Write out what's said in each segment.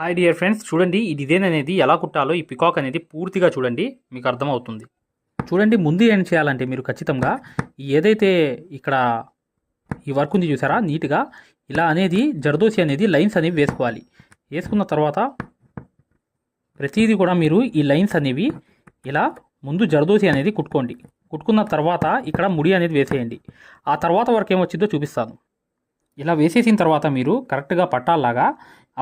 Hi dear friends చూడండి ఈ design అనేది ఎలా కుట్టాలో ఈ పికాక్ అనేది పూర్తిగా చూడండి మీకు అర్థమవుతుంది. చూడండి ముందు ఏం చేయాలంటే మీరు ఖచ్చితంగా ఏదైతే ఇక్కడ ఈ వర్క్ ఉంది చూసారా నీట్గా ఇలా అనేది జర్దోసి అనేది లైన్స్ అనేవి వేసుకోవాలి. వేసుకున్న తర్వాత ప్రతిదీ కూడా మీరు ఈ లైన్స్ అనేవి ఇలా ముందు జర్దోసి అనేది కుట్టుకోండి. కుట్టుకున్న తర్వాత ఇక్కడ ముడి అనేది వేసేయండి. ఆ తర్వాత వరకు ఏమొచ్చిందో చూపిస్తాను. ఇలా వేసేసిన తర్వాత మీరు కరెక్ట్గా పట్టాలాగా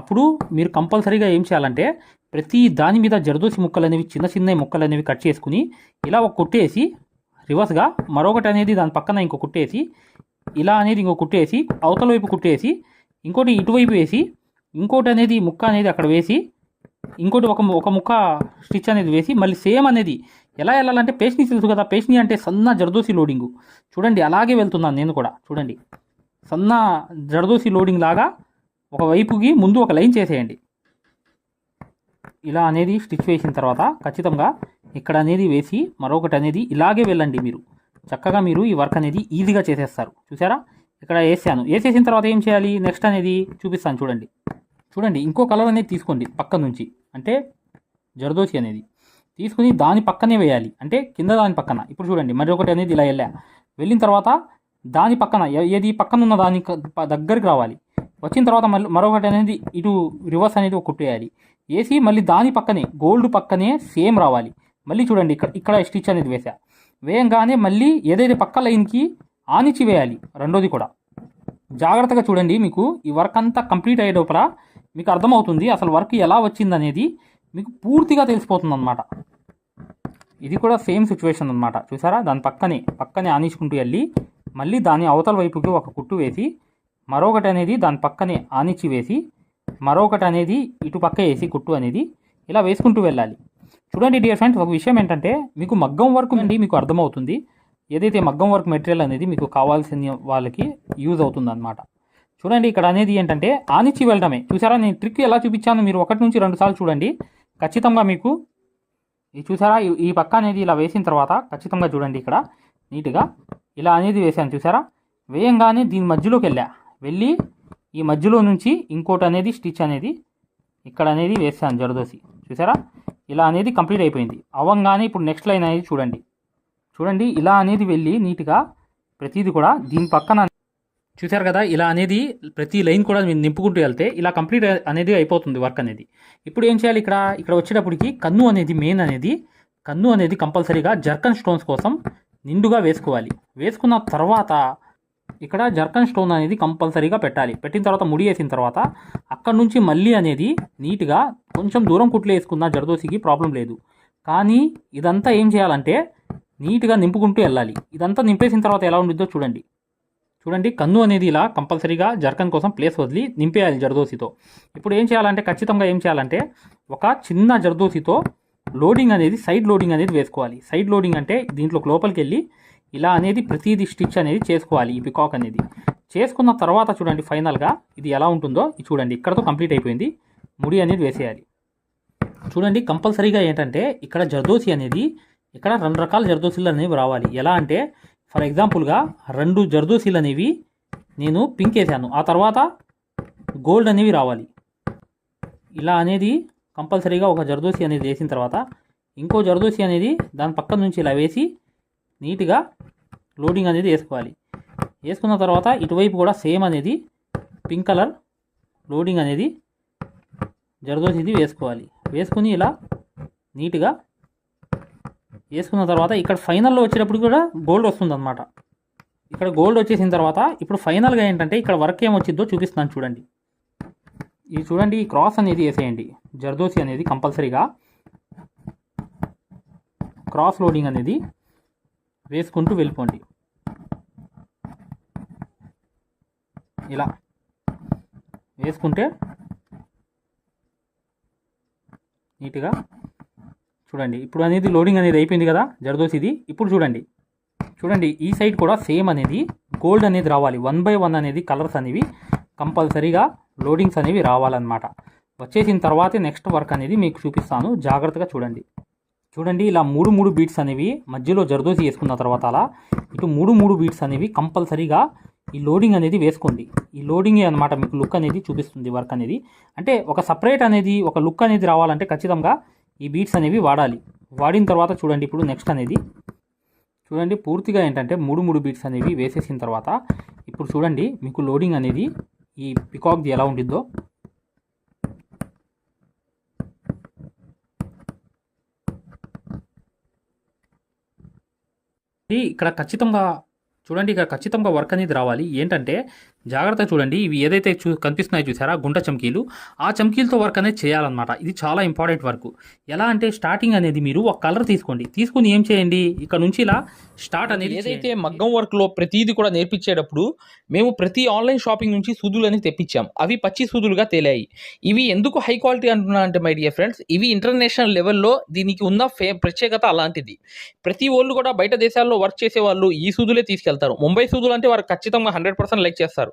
అప్పుడు మీరు కంపల్సరీగా ఏం చేయాలంటే ప్రతి దాని మీద జరదోసి ముక్కలు అనేవి చిన్న చిన్న ముక్కలు అనేవి కట్ చేసుకుని ఇలా ఒక కుట్టేసి రివర్స్గా మరొకటి అనేది దాని పక్కన ఇంకో కుట్టేసి ఇలా అనేది ఇంకో కుట్టేసి అవతల వైపు కుట్టేసి ఇంకోటి ఇటువైపు వేసి ఇంకోటి అనేది ముక్క అనేది అక్కడ వేసి ఇంకోటి ఒక ఒక ముక్క స్టిచ్ అనేది వేసి మళ్ళీ సేమ్ అనేది ఎలా వెళ్ళాలంటే పేస్ట్ని తెలుసు కదా పేస్ట్ని అంటే సన్న జరదోసి లోడింగు. చూడండి అలాగే వెళ్తున్నాను నేను కూడా. చూడండి సన్న జరదోసి లోడింగ్ లాగా ఒక వైపుకి ముందు ఒక లైన్ చేసేయండి. ఇలా అనేది స్టిచ్ వేసిన తర్వాత ఖచ్చితంగా ఇక్కడ అనేది వేసి మరొకటి అనేది ఇలాగే వెళ్ళండి మీరు. చక్కగా మీరు ఈ వర్క్ అనేది ఈజీగా చేసేస్తారు. చూసారా? ఇక్కడ వేసాను. వేసేసిన తర్వాత ఏం చేయాలి? నెక్స్ట్ అనేది చూపిస్తాను చూడండి. చూడండి ఇంకో కలర్ అనేది తీసుకోండి పక్క నుంచి. అంటే జరదోసి అనేది. తీసుకుని దాని పక్కనే వేయాలి. అంటే కింద దాని పక్కన. ఇప్పుడు చూడండి మరి ఒకటి అనేది ఇలా వెళ్ళా. వెళ్ళిన తర్వాత దాని పక్కన ఏది పక్కన ఉన్న దాని దగ్గరికి రావాలి. వచ్చిన తర్వాత మళ్ళీ మరొకటి అనేది ఇటు రివర్స్ అనేది ఒక కుట్టేయాలి. వేసి మళ్ళీ దాని పక్కనే గోల్డ్ పక్కనే సేమ్ రావాలి. మళ్ళీ చూడండి ఇక్కడ ఇక్కడ స్టిచ్ అనేది వేసా వేయంగానే మళ్ళీ ఏదైతే పక్క లైన్కి ఆనిచి వేయాలి రెండోది కూడా. జాగ్రత్తగా చూడండి మీకు ఈ వర్క్ అంతా కంప్లీట్ అయ్యేటప్పుడు మీకు అర్థమవుతుంది అసలు వర్క్ ఎలా వచ్చిందనేది మీకు పూర్తిగా తెలిసిపోతుంది అనమాట ఇది కూడా సేమ్ సిచ్యువేషన్ అనమాట చూసారా? దాని పక్కనే పక్కనే ఆనించుకుంటూ వెళ్ళి మళ్ళీ దాని అవతల వైపుకి ఒక కుట్టు వేసి మరొకటి అనేది దాని పక్కనే ఆనిచ్చి వేసి మరొకటి అనేది ఇటు పక్క వేసి కుట్టు అనేది ఇలా వేసుకుంటూ వెళ్ళాలి. చూడండి డియర్ ఫ్రెండ్స్ ఒక విషయం ఏంటంటే మీకు మగ్గం వర్క్ అండి మీకు అర్థమవుతుంది. ఏదైతే మగ్గం వర్క్ మెటీరియల్ అనేది మీకు కావాల్సిన వాళ్ళకి యూజ్ అవుతుంది అనమాట చూడండి ఇక్కడ అనేది ఏంటంటే ఆనిచ్చి వెళ్ళడమే. చూసారా? నేను ట్రిక్ ఎలా చూపించాను మీరు ఒకటి నుంచి రెండు సార్లు చూడండి. ఖచ్చితంగా మీకు ఇది చూసారా? ఈ- ఈ పక్క అనేది ఇలా వేసిన తర్వాత ఖచ్చితంగా చూడండి ఇక్కడ. నీట్గా ఇలా అనేది వేసాను చూసారా? వేయంగానే దీని మధ్యలోకి వెళ్ళా. వెళ్ళి ఈ మధ్యలో నుంచి ఇంకోటి అనేది స్టిచ్ అనేది ఇక్కడ అనేది వేసాను జరదోసి. చూసారా? ఇలా అనేది కంప్లీట్ అయిపోయింది. అవ్వంగానే ఇప్పుడు నెక్స్ట్ లైన్ అనేది చూడండి. చూడండి ఇలా అనేది వెళ్ళి నీట్గా ప్రతిదీ కూడా దీని పక్కన చూసారు కదా ఇలా అనేది ప్రతి లైన్ కూడా మీరు నింపుకుంటూ వెళ్తే ఇలా కంప్లీట్ అనేది అయిపోతుంది వర్క్ అనేది. ఇప్పుడు ఏం చేయాలి ఇక్కడ? ఇక్కడ వచ్చేటప్పటికి కన్ను అనేది మెయిన్ అనేది కన్ను అనేది కంపల్సరీగా జర్కన్ స్టోన్స్ కోసం నిండుగా వేసుకోవాలి. వేసుకున్న తర్వాత ఇక్కడ జర్కన్ స్టోన్ అనేది కంపల్సరీగా పెట్టాలి. పెట్టిన తర్వాత ముడి వేసిన తర్వాత అక్కడ నుంచి మళ్ళీ అనేది నీట్గా కొంచెం దూరం కుట్లు వేసుకున్న జరదోసికి ప్రాబ్లం లేదు. కానీ ఇదంతా ఏం చేయాలంటే నీట్గా నింపుకుంటూ వెళ్ళాలి. ఇదంతా నింపేసిన తర్వాత ఎలా ఉండిద్దో చూడండి. చూడండి కన్ను అనేది ఇలా కంపల్సరీగా జర్కన్ కోసం ప్లేస్ వదిలి నింపేయాలి జర్దోసితో. ఇప్పుడు ఏం చేయాలంటే ఖచ్చితంగా ఏం చేయాలంటే ఒక చిన్న జర్దోసితో లోడింగ్ అనేది సైడ్ లోడింగ్ అనేది వేసుకోవాలి. సైడ్ లోడింగ్ అంటే దీంట్లో లోపలికి వెళ్ళి ఇలా అనేది ప్రతిదీ స్టిచ్ అనేది చేసుకోవాలి ఈ పికాక్ అనేది. చేసుకున్న తర్వాత చూడండి ఫైనల్గా ఇది ఎలా ఉంటుందో ఇది చూడండి ఇక్కడతో కంప్లీట్ అయిపోయింది. ముడి అనేది వేసేయాలి. చూడండి కంపల్సరీగా ఏంటంటే ఇక్కడ జర్దోసి అనేది ఇక్కడ రెండు రకాల జర్దోసీలు అనేవి రావాలి. ఎలా అంటే ఫర్ ఎగ్జాంపుల్గా రెండు జర్దోసీలు అనేవి నేను పింక్ వేసాను. ఆ తర్వాత గోల్డ్ అనేవి రావాలి. ఇలా అనేది కంపల్సరీగా ఒక జర్దోసి అనేది వేసిన తర్వాత ఇంకో జర్దోసి అనేది దాని పక్కన నుంచి ఇలా వేసి నీట్గా లోడింగ్ అనేది వేసుకోవాలి. వేసుకున్న తర్వాత ఇటువైపు కూడా సేమ్ అనేది పింక్ కలర్ లోడింగ్ అనేది జర్దోసిది వేసుకోవాలి. వేసుకుని ఇలా నీట్గా వేసుకున్న తర్వాత ఇక్కడ ఫైనల్లో వచ్చేటప్పుడు కూడా గోల్డ్ వస్తుందన్నమాట. ఇక్కడ గోల్డ్ వచ్చేసిన తర్వాత ఇప్పుడు ఫైనల్గా ఏంటంటే ఇక్కడ వర్క్ ఏం వచ్చిందో చూపిస్తున్నాను చూడండి. ఇది చూడండి ఈ క్రాస్ అనేది వేసేయండి. జర్దోసి అనేది కంపల్సరీగా క్రాస్ లోడింగ్ అనేది వేసుకుంటూ వెళ్ళిపోండి. ఇలా వేసుకుంటే నీట్గా చూడండి. ఇప్పుడు అనేది లోడింగ్ అనేది అయిపోయింది కదా జర్దోసిది ఇప్పుడు చూడండి. చూడండి ఈ సైడ్ కూడా సేమ్ అనేది గోల్డ్ అనేది రావాలి. వన్ బై వన్ అనేది కలర్స్ అనేవి కంపల్సరీగా లోడింగ్స్ అనేవి రావాలన్నమాట. వచ్చేసిన తర్వాతే నెక్స్ట్ వర్క్ అనేది మీకు చూపిస్తాను. జాగ్రత్తగా చూడండి. చూడండి ఇలా మూడు మూడు బీట్స్ అనేవి మధ్యలో జర్దోసి వేసుకున్న తర్వాత అలా ఇటు మూడు మూడు బీట్స్ అనేవి కంపల్సరీగా ఈ లోడింగ్ అనేది వేసుకోండి. ఈ లోడింగే అనమాట మీకు లుక్ అనేది చూపిస్తుంది వర్క్ అనేది. అంటే ఒక సపరేట్ అనేది ఒక లుక్ అనేది రావాలంటే ఖచ్చితంగా ఈ బీట్స్ అనేవి వాడాలి. వాడిన తర్వాత చూడండి ఇప్పుడు నెక్స్ట్ అనేది. చూడండి పూర్తిగా ఏంటంటే మూడు మూడు బీట్స్ అనేవి వేసేసిన తర్వాత ఇప్పుడు చూడండి మీకు లోడింగ్ అనేది ఈ పికాక్ది ఎలా ఉండిద్దో. ఇక్కడ ఖచ్చితంగా చూడండి ఇక్కడ ఖచ్చితంగా వర్క్ అనేది రావాలి. ఏంటంటే జాగ్రత్త చూడండి. ఇవి ఏదైతే చూ కనిపిస్తున్నాయో చూసారా? గుంట చమ్కీలు. ఆ చమ్కీలతో వర్క్ అనేది చేయాలన్నమాట. ఇది చాలా ఇంపార్టెంట్ వర్క్. ఎలా అంటే స్టార్టింగ్ అనేది మీరు ఒక కలర్ తీసుకోండి. తీసుకుని ఏం చేయండి? ఇక్కడ నుంచి ఇలా స్టార్ట్ అనేది ఏదైతే మగ్గం వర్క్లో ప్రతిదీ కూడా నేర్పించేటప్పుడు మేము ప్రతి ఆన్లైన్ షాపింగ్ నుంచి సూదులని తెప్పించాం. అవి పచ్చి సూదులుగా తేలాయి. ఇవి ఎందుకు హై క్వాలిటీ అంటున్నా అంటే మై డియర్ ఫ్రెండ్స్ ఇవి ఇంటర్నేషనల్ లెవెల్లో దీనికి ఉన్న ఫే ప్రత్యేకత అలాంటిది. ప్రతి వాళ్ళు కూడా బయట దేశాల్లో వర్క్ చేసే వాళ్ళు ఈ సూదులే తీసుకెళ్తారు. ముంబై సూదులు అంటే వారు ఖచ్చితంగా హండ్రెడ్ పర్సెంట్ లైక్ చేస్తారు.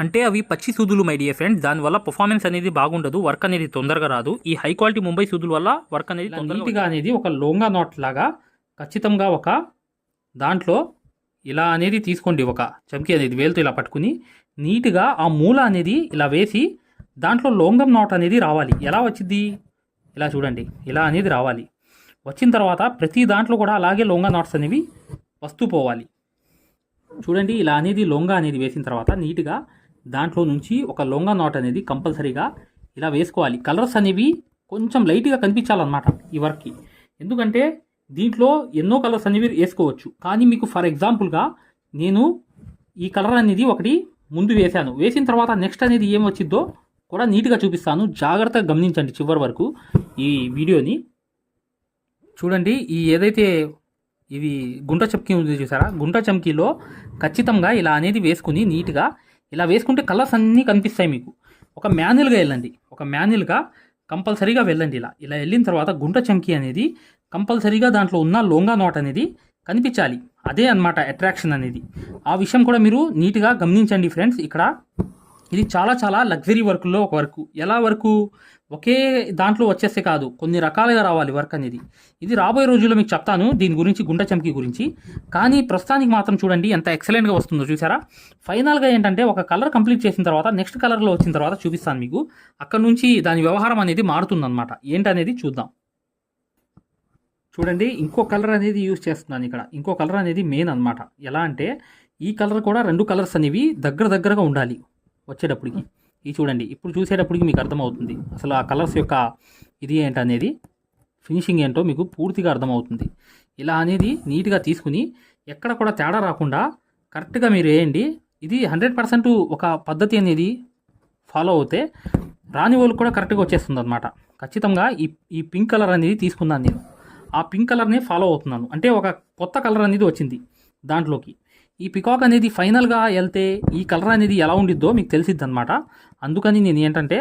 అంటే అవి పచ్చి సూదులు మై డియర్ ఫ్రెండ్స్ దానివల్ల పర్ఫార్మెన్స్ అనేది బాగుండదు వర్క్ అనేది తొందరగా రాదు. ఈ హై క్వాలిటీ ముంబై సూదుల వల్ల వర్క్ అనేది నీట్గా అనేది ఒక లోంగా నాట్ లాగా ఖచ్చితంగా ఒక దాంట్లో ఇలా అనేది తీసుకోండి. ఒక చమ్కీ అనేది వేలుతో ఇలా పట్టుకుని నీట్గా ఆ మూల అనేది ఇలా వేసి దాంట్లో లోంగం నాట్ అనేది రావాలి. ఎలా వచ్చింది ఇలా చూడండి. ఇలా అనేది రావాలి. వచ్చిన తర్వాత ప్రతి దాంట్లో కూడా అలాగే లోంగా నాట్స్ అనేవి వస్తూ పోవాలి. చూడండి ఇలా అనేది లొంగ అనేది వేసిన తర్వాత నీట్గా దాంట్లో నుంచి ఒక లొంగ నాట్ అనేది కంపల్సరీగా ఇలా వేసుకోవాలి. కలర్స్ అనేవి కొంచెం లైట్గా కనిపించాలన్నమాట ఈ వర్క్కి. ఎందుకంటే దీంట్లో ఎన్నో కలర్స్ అనేవి వేసుకోవచ్చు. కానీ మీకు ఫర్ ఎగ్జాంపుల్గా నేను ఈ కలర్ అనేది ఒకటి ముందు వేశాను. వేసిన తర్వాత నెక్స్ట్ అనేది ఏం వచ్చిందో కూడా నీట్గా చూపిస్తాను. జాగ్రత్తగా గమనించండి చివరి వరకు ఈ వీడియోని. చూడండి ఈ ఏదైతే ఇది గుంట చమ్కీ ఉంది చూసారా? గుంట చమ్కీలో ఖచ్చితంగా ఇలా అనేది వేసుకుని నీట్గా ఇలా వేసుకుంటే కలర్స్ అన్నీ కనిపిస్తాయి మీకు. ఒక మాన్యువల్గా వెళ్ళండి. ఒక మాన్యువల్గా కంపల్సరీగా వెళ్ళండి ఇలా. ఇలా వెళ్ళిన తర్వాత గుంట చంకి అనేది కంపల్సరీగా దాంట్లో ఉన్న లోంగా నోట్ అనేది కనిపించాలి. అదే అన్నమాట అట్రాక్షన్ అనేది. ఆ విషయం కూడా మీరు నీట్గా గమనించండి ఫ్రెండ్స్. ఇక్కడ ఇది చాలా చాలా లగ్జరీ వర్క్లో ఒక వర్క్ ఎలా వర్కు ఒకే దాంట్లో వచ్చేస్తే కాదు కొన్ని రకాలుగా రావాలి వర్క్ అనేది. ఇది రాబోయే రోజుల్లో మీకు చెప్తాను దీని గురించి గుండె చమ్కి గురించి. కానీ ప్రస్తుతానికి మాత్రం చూడండి ఎంత ఎక్సలెంట్గా వస్తుందో చూసారా? ఫైనల్గా ఏంటంటే ఒక కలర్ కంప్లీట్ చేసిన తర్వాత నెక్స్ట్ కలర్లో వచ్చిన తర్వాత చూపిస్తాను మీకు. అక్కడ నుంచి దాని వ్యవహారం అనేది మారుతుందన్నమాట. ఏంటనేది చూద్దాం. చూడండి ఇంకో కలర్ అనేది యూజ్ చేస్తున్నాను ఇక్కడ. ఇంకో కలర్ అనేది మెయిన్ అన్నమాట. ఎలా అంటే ఈ కలర్ కూడా రెండు కలర్స్ అనేవి దగ్గర దగ్గరగా ఉండాలి. వచ్చేటప్పటికి. ఇది చూడండి ఇప్పుడు చూసేటప్పటికి మీకు అర్థమవుతుంది. అసలు ఆ కలర్స్ యొక్క ఇది ఏంటనేది ఫినిషింగ్ ఏంటో మీకు పూర్తిగా అర్థమవుతుంది. ఇలా అనేది నీట్గా తీసుకుని ఎక్కడ కూడా తేడా రాకుండా కరెక్ట్గా మీరు వేయండి. ఇది హండ్రెడ్ పర్సెంట్ ఒక పద్ధతి అనేది ఫాలో అవుతే రాని వాళ్ళకి కూడా కరెక్ట్గా వచ్చేస్తుంది అనమాట ఖచ్చితంగా ఈ ఈ పింక్ కలర్ అనేది తీసుకున్నాను నేను. ఆ పింక్ కలర్ని ఫాలో అవుతున్నాను. అంటే ఒక కొత్త కలర్ అనేది వచ్చింది దాంట్లోకి. ఈ పికాక్ అనేది ఫైనల్గా వెళ్తే ఈ కలర్ అనేది ఎలా ఉండిద్దో మీకు తెలిసిద్ది అనమాట అందుకని నేను ఏంటంటే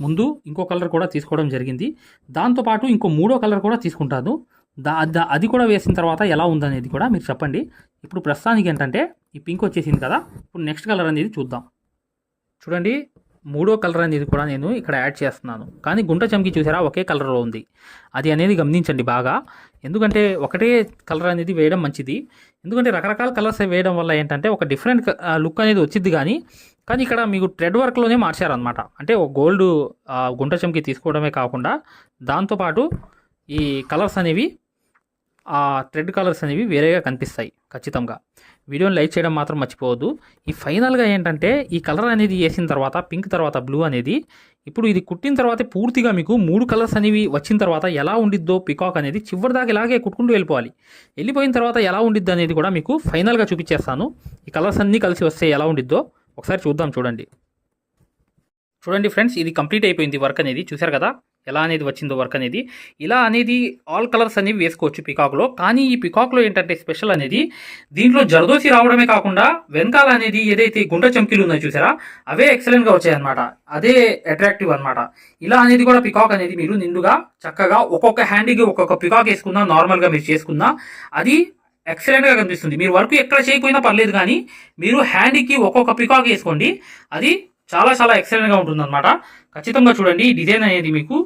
ముందు ఇంకో కలర్ కూడా తీసుకోవడం జరిగింది. దాంతోపాటు ఇంకో మూడో కలర్ కూడా తీసుకుంటాను. దా అది కూడా వేసిన తర్వాత ఎలా ఉందనేది కూడా మీరు చెప్పండి. ఇప్పుడు ప్రస్తుతానికి ఏంటంటే ఈ పింక్ వచ్చేసింది కదా. ఇప్పుడు నెక్స్ట్ కలర్ అనేది చూద్దాం. చూడండి. మూడో కలర్ అనేది కూడా నేను ఇక్కడ యాడ్ చేస్తున్నాను. కానీ గుంట చమ్కి చూసారా? ఒకే కలర్లో ఉంది. అది అనేది గమనించండి బాగా. ఎందుకంటే ఒకటే కలర్ అనేది వేయడం మంచిది. ఎందుకంటే రకరకాల కలర్స్ వేయడం వల్ల ఏంటంటే ఒక డిఫరెంట్ లుక్ అనేది వచ్చింది కానీ కానీ ఇక్కడ మీకు ట్రెడ్ వర్క్లోనే మార్చారనమాట అంటే ఒక గోల్డ్ గుంట చమ్కి తీసుకోవడమే కాకుండా దాంతోపాటు ఈ కలర్స్ అనేవి ఆ థ్రెడ్ కలర్స్ అనేవి వేరేగా కనిపిస్తాయి ఖచ్చితంగా. వీడియోని లైక్ చేయడం మాత్రం మర్చిపోవద్దు. ఈ ఫైనల్గా ఏంటంటే ఈ కలర్ అనేది వేసిన తర్వాత పింక్ తర్వాత బ్లూ అనేది ఇప్పుడు ఇది కుట్టిన తర్వాత పూర్తిగా మీకు మూడు కలర్స్ అనేవి వచ్చిన తర్వాత ఎలా ఉండిద్దో పికాక్ అనేది చివరి దాకా ఇలాగే కుట్టుకుంటూ వెళ్ళిపోవాలి. వెళ్ళిపోయిన తర్వాత ఎలా ఉండిద్దో అనేది కూడా మీకు ఫైనల్గా చూపించేస్తాను. ఈ కలర్స్ అన్నీ కలిసి వస్తే ఎలా ఉండిద్దో ఒకసారి చూద్దాం చూడండి. చూడండి ఫ్రెండ్స్ ఇది కంప్లీట్ అయిపోయింది వర్క్ అనేది చూశారు కదా? ఎలా అనేది వచ్చిందో వర్క్ అనేది. ఇలా అనేది ఆల్ కలర్స్ అనేవి వేసుకోవచ్చు పికాక్లో. కానీ ఈ పికాక్లో ఏంటంటే స్పెషల్ అనేది దీంట్లో జరదోసి రావడమే కాకుండా వెనకాల అనేది ఏదైతే గుంట చమ్కీలు ఉన్నాయో చూసారా? అవే ఎక్సలెంట్గా వచ్చాయన్నమాట. అదే అట్రాక్టివ్ అన్నమాట. ఇలా అనేది కూడా పికాక్ అనేది మీరు నిండుగా చక్కగా ఒక్కొక్క హ్యాండీకి ఒక్కొక్క పికాక్ వేసుకున్నా నార్మల్గా మీరు చేసుకున్నా అది ఎక్సలెంట్గా కనిపిస్తుంది. మీరు వర్క్ ఎక్కడ చేయకపోయినా పర్లేదు కానీ మీరు హ్యాండీకి ఒక్కొక్క పికాక్ వేసుకోండి. అది చాలా చాలా ఎక్సలెంట్గా ఉంటుంది అనమాట ఖచ్చితంగా చూడండి ఈ డిజైన్ అనేది మీకు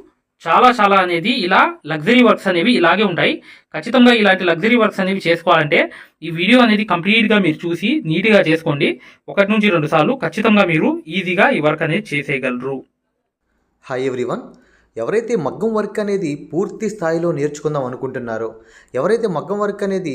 చాలా చాలా అనేది ఇలా లగ్జరీ వర్క్స్ అనేవి ఇలాగే ఉంటాయి. ఖచ్చితంగా ఇలాంటి లగ్జరీ వర్క్స్ అనేవి చేసుకోవాలంటే ఈ వీడియో అనేది కంప్లీట్గా మీరు చూసి నీట్గా చేసుకోండి. ఒకటి నుంచి రెండు సార్లు ఖచ్చితంగా మీరు ఈజీగా ఈ వర్క్ అనేది చేసేయగలరు. హాయ్ ఎవ్రీవన్ ఎవరైతే మగ్గం వర్క్ అనేది పూర్తి స్థాయిలో నేర్చుకుందాం అనుకుంటున్నారో ఎవరైతే మగ్గం వర్క్ అనేది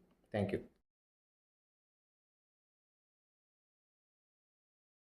థ్యాంక్ యూ